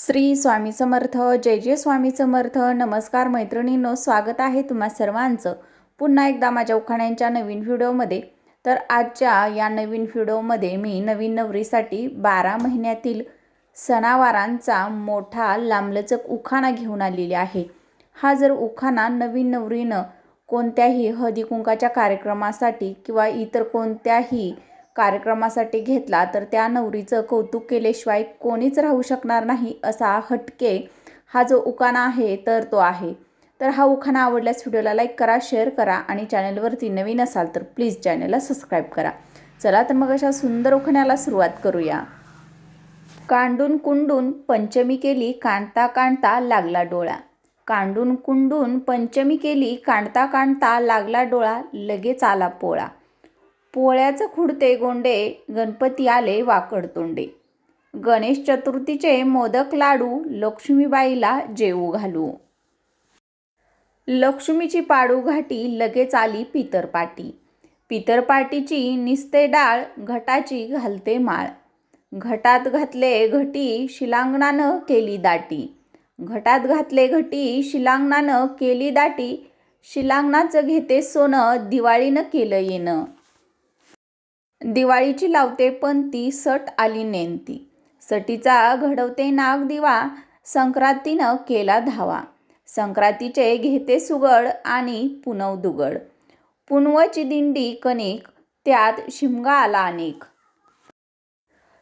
श्री स्वामी समर्थ जय जय स्वामी समर्थ. नमस्कार मैत्रिणींनो स्वागत आहे तुम्हा सर्वांचं पुन्हा एकदा माझ्या उखाण्यांच्या नवीन व्हिडिओमध्ये. तर आजच्या या नवीन व्हिडिओमध्ये मी नवीन नवरीसाठी बारा महिन्यातील सणावारांचा मोठा लांबलचक उखाणा घेऊन आलेली आहे. हा जर उखाणा नवीन नवरीनं कोणत्याही हळदीकुंकाच्या कार्यक्रमासाठी किंवा इतर कोणत्याही कार्यक्रमासाठी घेतला तर त्या नवरीचं कौतुक केल्याशिवाय कोणीच राहू शकणार नाही असा हटके हा जो उखाणा आहे तर तो आहे. तर हा उखाणा आवडल्यास व्हिडिओला लाईक करा शेअर करा आणि चॅनलवरती नवीन असाल तर प्लीज चॅनलला सबस्क्राईब करा. चला तर मग अशा सुंदर उखाण्याला सुरुवात करूया. कांडून कुंडून पंचमी केली कांडता कांडता लागला डोळा. कांडून कुंडून पंचमी केली कांडता कांडता लागला डोळा लगेच आला पोळा. पोळ्याचं खुडते गोंडे गणपती आले वाकड तोंडे. गणेश चतुर्थीचे मोदक लाडू लक्ष्मीबाईला जेवू घालू. लक्ष्मीची पाडू घाटी लगेच आली पितरपाटी पितरपाटीची निसते डाळ घटाची घालते माळ. घटात घातले घटी शिलांगणानं केली दाटी. घटात घातले घटी शिलांगणानं केली दाटी. शिलांगणाचं घेते सोनं दिवाळीनं केलं येणं. दिवाळीची लावते पण ती सट आली नेंती. सटीचा घडवते नाग दिवा संक्रांतीनं केला धावा. संक्रांतीचे घेते सुगड आणि पुनव दुगड. पुनवची दिंडी कणिक त्यात शिमगा आला अनेक.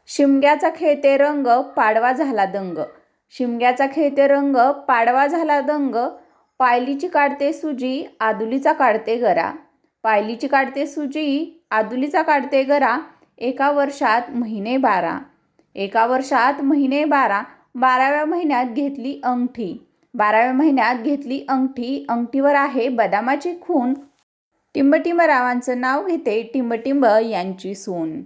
शिमग्याचा खेळते रंग पाडवा झाला दंग. शिमग्याचा खेळते रंग पाडवा झाला दंग. पायलीची काढते सुजी आदुलीचा काढते गरा. पायलीची काढते सुजी आदुलीचा काढते गरा एका वर्षात महिने बारा. एका वर्षात महिने बारा. बाराव्या महिन्यात घेतली अंगठी. बाराव्या महिन्यात घेतली अंगठी. अंगठीवर आहे बदामाची खून. टिंबटिंब रावांचं नाव घेते टिंबटिंब यांची सून.